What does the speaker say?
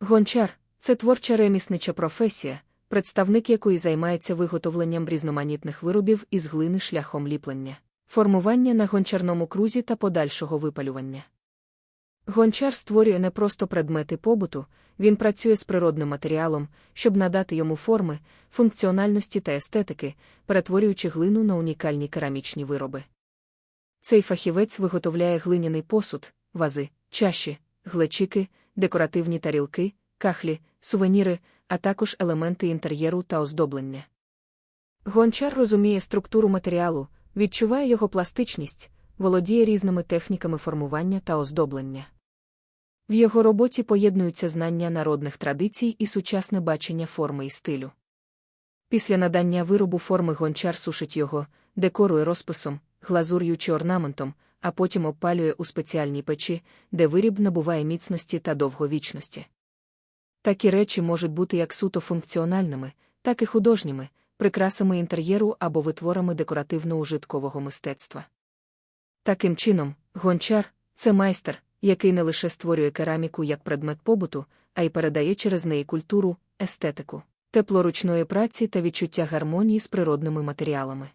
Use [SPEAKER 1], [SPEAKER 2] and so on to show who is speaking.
[SPEAKER 1] Гончар це творча реміснича професія, представник якої займається виготовленням різноманітних виробів із глини шляхом ліплення, формування на гончарному крузі та подальшого випалювання. Гончар створює не просто предмети побуту, він працює з природним матеріалом, щоб надати йому форми, функціональності та естетики, перетворюючи глину на унікальні керамічні вироби. Цей фахівець виготовляє глиняний посуд, вази, чаші, глечики, декоративні тарілки, кахлі, сувеніри, а також елементи інтер'єру та оздоблення. Гончар розуміє структуру матеріалу, відчуває його пластичність, володіє різними техніками формування та оздоблення. В його роботі поєднуються знання народних традицій і сучасне бачення форми і стилю. Після надання виробу форми гончар сушить його, декорує розписом, глазур'ю чи орнаментом, а потім обпалює у спеціальній печі, де виріб набуває міцності та довговічності. Такі речі можуть бути як суто функціональними, так і художніми, прикрасами інтер'єру або витворами декоративно-ужиткового мистецтва. Таким чином, гончар це майстер, який не лише створює кераміку як предмет побуту, а й передає через неї культуру, естетику, тепло ручної праці та відчуття гармонії з природними матеріалами.